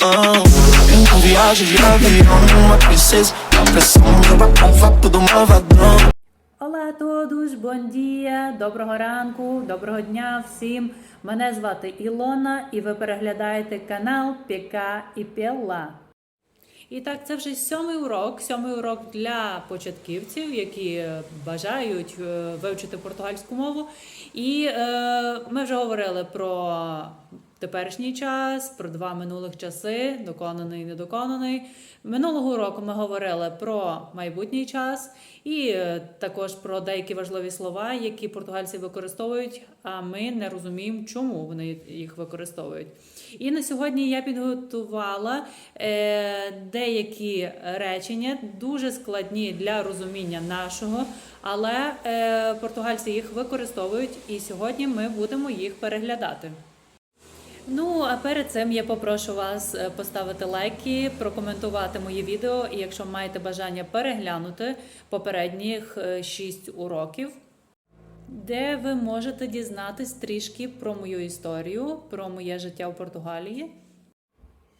Em viagem de avião, uma princesa, a pressão do bafo, tudo malvadão. Ола тодуш, бондія, доброго ранку, доброго дня всім. Мене звати Ілона, і ви переглядаєте канал Піка і Пелла. І так, це вже сьомий урок. Сьомий урок для початківців, які бажають е, вивчити португальську мову. І е, ми вже говорили про теперішній час, про два минулих часи, доконаний і недоконаний. Минулого року ми говорили про майбутній час і е, також про деякі важливі слова, які португальці використовують, а ми не розуміємо, чому вони їх використовують. І на сьогодні я підготувала е, деякі речення, дуже складні для розуміння нашого, але е, португальці їх використовують, і сьогодні ми будемо їх переглядати. Ну, а перед цим я попрошу вас е, поставити лайки, прокоментувати мої відео, і якщо маєте бажання переглянути попередніх 6 уроків, де ви можете дізнатись трішки про мою історію, про моє життя в Португалії.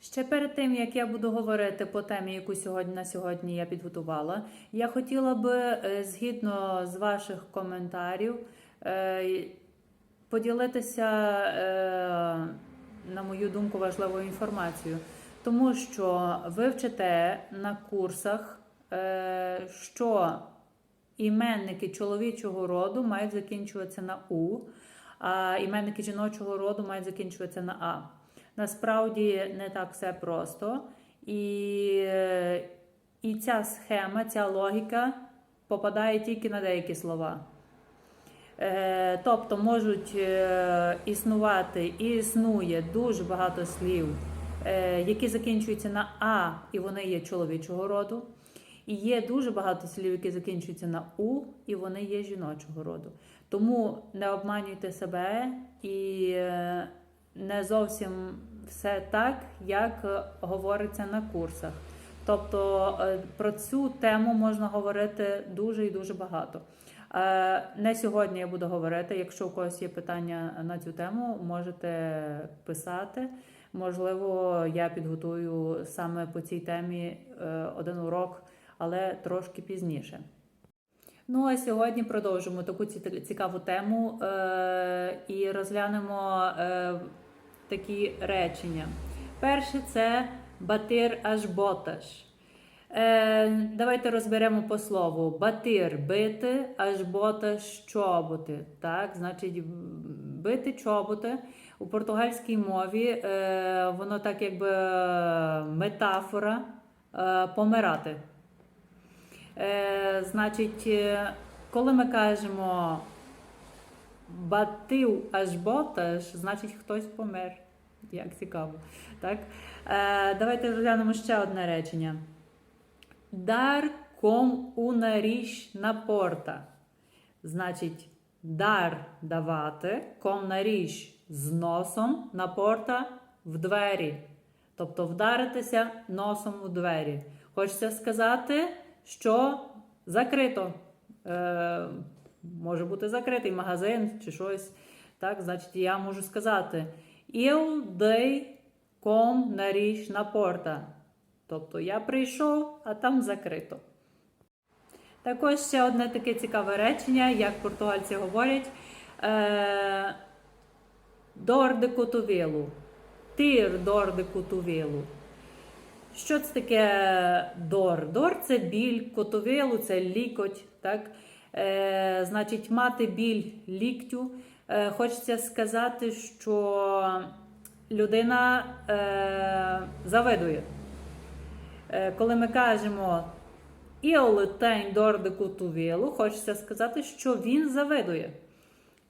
Ще перед тим, як я буду говорити по темі, яку сьогодні на сьогодні я підготувала, я хотіла би, е, згідно з ваших коментарів, е, поділитися, е, на мою думку, важливою інформацією. Тому що ви вчите на курсах, е, що іменники чоловічого роду мають закінчуватися на У, а іменники жіночого роду мають закінчуватися на А. Насправді не так все просто. І, е, і ця схема, ця логіка попадає тільки на деякі слова. Е, Тобто можуть е, існувати і існує дуже багато слів, е, які закінчуються на А, і вони є чоловічого роду. І є дуже багато слів, які закінчуються на У, і вони є жіночого роду. Тому не обманюйте себе і не зовсім все так, як говориться на курсах. Тобто про цю тему можна говорити дуже і дуже багато. Е, Не сьогодні я буду говорити. Якщо у когось є питання на цю тему, можете писати. Можливо, я підготую саме по цій темі е, один урок, але трошки пізніше. Ну а сьогодні продовжимо таку цікаву тему е, і розглянемо е, такі речення. Перше це батир аж боташ. Е, давайте розберемо по слову. Батир бити, аж боташ чоботи. Так, значить, бити чоботи у португальській мові е, воно так якби метафора е, помирати. Е, значить, е, коли ми кажемо батив аж боташ, значить хтось помер. Як цікаво. Так? Е, давайте розглянемо ще одне речення. Dar com o nariz на порта. Значить, дар давати, ком наріж з носом на порта в двері. Тобто вдаритися носом у двері. Хочеться сказати, що закрито. Е, може бути закритий магазин чи щось. Так, значить, я можу сказати Eu dei com nariz на порта. Тобто я прийшов, а там закрито. Також ще одне таке цікаве речення, як португальці говорять. Е, дор де котовілу. Тир дор де котовілу. Що це таке дор? Дор це біль, котовілу це лікоть. Так? Е, значить, мати біль ліктю. Е, хочеться сказати, що людина е, завидує. Е, коли ми кажемо «Il tem dor de cotovelo», хочеться сказати, що він завидує.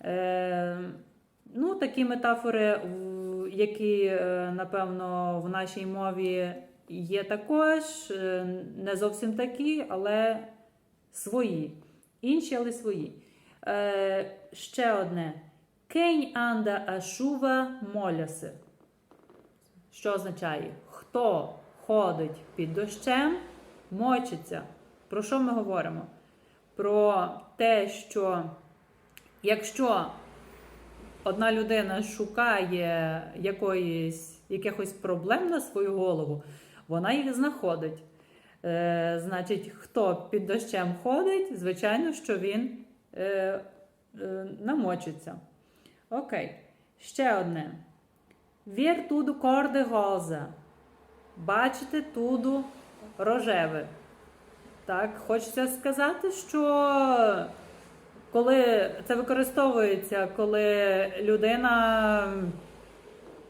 Е, ну, такі метафори, які, е, напевно, в нашій мові є також, не зовсім такі, але свої. Інші, але свої. Ще одне. Anda a chuva molha-se. Що означає? Хто ходить під дощем, мочиться. Про що ми говоримо? Про те, що якщо одна людина шукає якоїсь якихось проблем на свою голову, вона їх знаходить. Е, значить, хто під дощем ходить, звичайно, що він е, е, намочиться. Окей. Ще одне. Вір туду Бачите туду рожеве. Так, хочеться сказати, що коли це використовується, коли людина,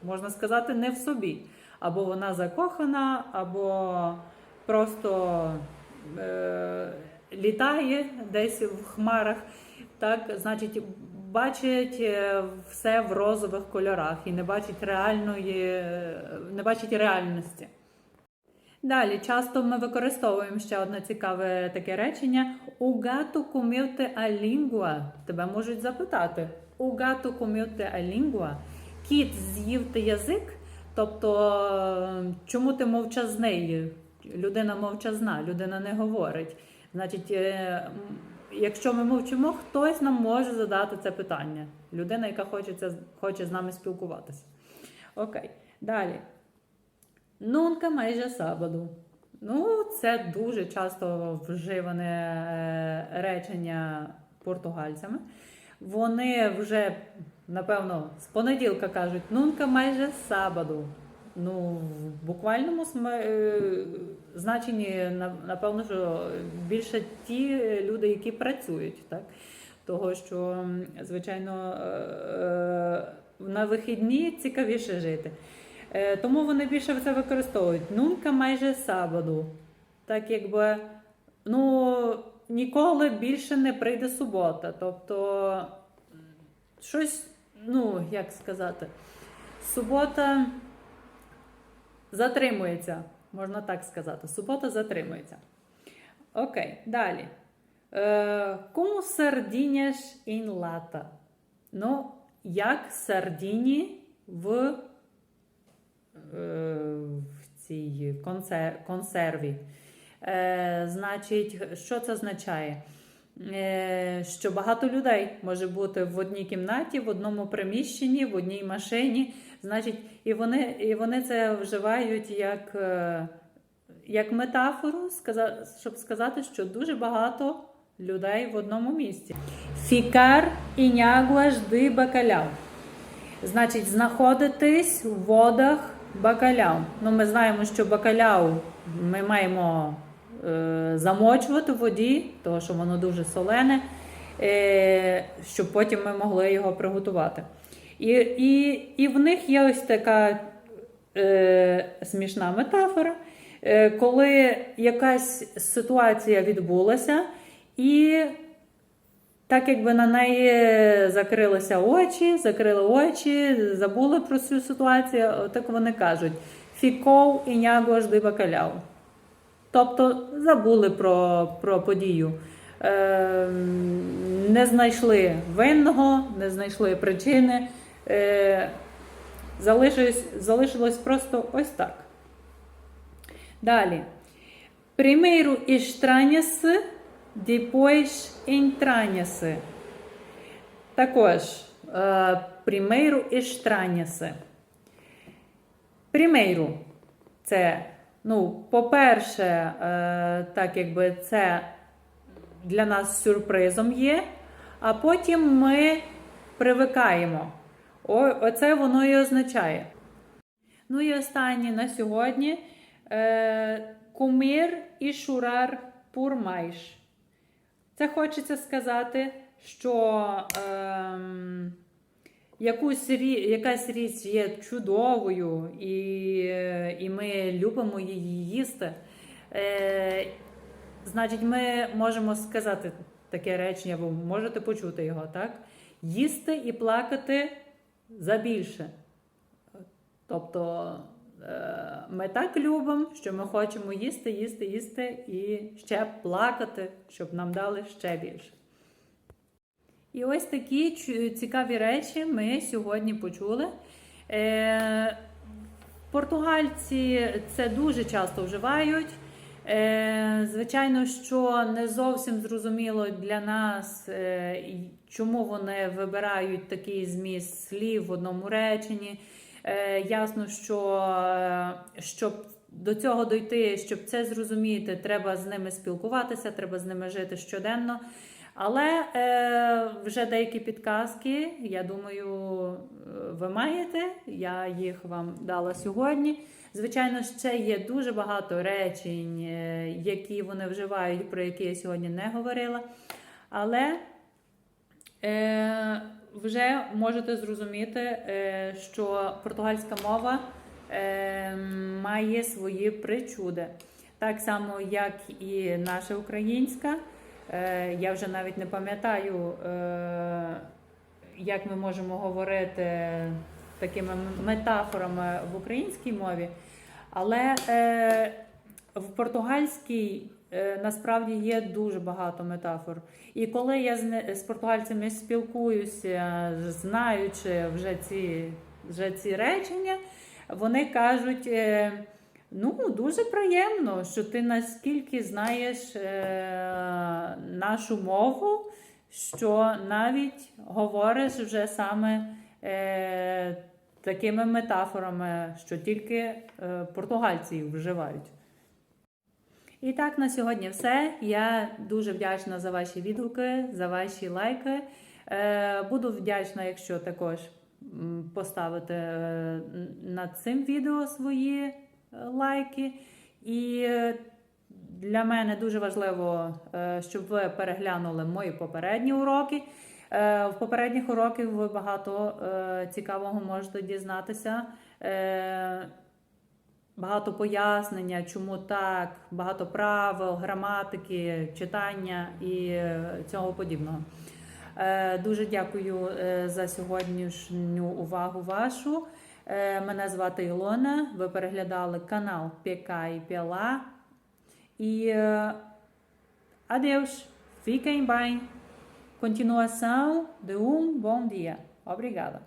можна сказати, не в собі. Або вона закохана, або просто е, літає десь в хмарах. Так, значить, бачить е, все в розових кольорах і не бачить реальної, не бачить реальності. Далі часто ми використовуємо ще одне цікаве таке речення: У гату кумівте а. Тебе можуть запитати: У гату кумівте а? Кіт з'їв ти язик? Тобто, чому ти мовчазний? Людина мовчазна, людина не говорить. Значить, е, якщо ми мовчимо, хтось нам може задати це питання. Людина, яка хоче, хоче з нами спілкуватися. Окей, далі. Нунка майже сабаду. Ну, це дуже часто вживане е, речення португальцями. Вони вже, напевно, з понеділка кажуть нунка майже сабаду. Ну, в буквальному е, значенні, напевно, що більше ті люди, які працюють, так? Того, що, звичайно, е, на вихідні цікавіше жити. Е, Тому вони більше це використовують. Нунка майже сабаду. Так якби, ну, ніколи більше не прийде субота. Тобто, щось, ну, як сказати, субота затримується, можна так сказати. Субота затримується. Окей, далі. Е, Кому сардіняш ін лата? Ну, як сардіні в в цій консерві. Е, значить, що це означає? Е, що багато людей може бути в одній кімнаті, в одному приміщенні, в одній машині. Значить, і вони, і вони це вживають як, е, як метафору, щоб сказати, що дуже багато людей в одному місці. Фікар і нягуаш ди бакаляв. Значить, знаходитись у водах бакаляу. Ну, ми знаємо, що бакаляу ми маємо е, замочувати в воді, тому що воно дуже солене, е, щоб потім ми могли його приготувати. І, і, і в них є ось така е, смішна метафора, е, коли якась ситуація відбулася, і так якби на неї закрилися очі, закрили очі, забули про цю ситуацію, так вони кажуть: фіков і няго жди бакаляу. Тобто забули про, про подію. Е, не знайшли винного, не знайшли причини. Е, залишилось, залишилось просто ось так. Далі. Primeiro estranha-se, depois entranha-se. Також, е, primeiro estranha-se. Primeiro – це, ну, по-перше, е, так якби це для нас сюрпризом є, а потім ми привикаємо. Оце воно і означає. Ну і останнє на сьогодні. Е, кумир і шурар пурмайш. Це хочеться сказати, що ем, якусь, якась річ є чудовою, і, е, і ми любимо її їсти. Е, значить, ми можемо сказати таке речення, ви можете почути його, так? Їсти і плакати за більше. Тобто е, ми так любимо, що ми хочемо їсти, їсти, їсти і ще плакати, щоб нам дали ще більше. І ось такі цікаві речі ми сьогодні почули. Е, Португальці це дуже часто вживають. Е, Звичайно, що не зовсім зрозуміло для нас, е, чому вони вибирають такий зміст слів в одному реченні. Е, ясно, що е, щоб до цього дойти, щоб це зрозуміти, треба з ними спілкуватися, треба з ними жити щоденно. Але е, вже деякі підказки, я думаю, ви маєте. Я їх вам дала сьогодні. Звичайно, ще є дуже багато речень, е, які вони вживають, про які я сьогодні не говорила. Але вже можете зрозуміти, е, що португальська мова е, має свої причуди. Так само, як і наша українська. Е, я вже навіть не пам'ятаю, е, як ми можемо говорити такими метафорами в українській мові. Але е, в португальській е, насправді є дуже багато метафор. І коли я з, не- з португальцями спілкуюся, знаючи вже ці, вже ці речення, вони кажуть. Е, Ну, дуже приємно, що ти наскільки знаєш е, нашу мову, що навіть говориш вже саме е, такими метафорами, що тільки е, португальці вживають. І так, на сьогодні все. Я дуже вдячна за ваші відгуки, за ваші лайки. Е, буду вдячна, якщо також поставите е, над цим відео свої е, лайки. І для мене дуже важливо, щоб ви переглянули мої попередні уроки. В попередніх уроках ви багато цікавого можете дізнатися. Багато пояснення, чому так, багато правил, граматики, читання і е, цього подібного. Е, Дуже дякую е, за сьогоднішню увагу вашу. Мене звати Ілона. Ви переглядали канал Піка і Піла. Uh, adeus, fiquem bem. Continuação de um bom dia. Obrigada.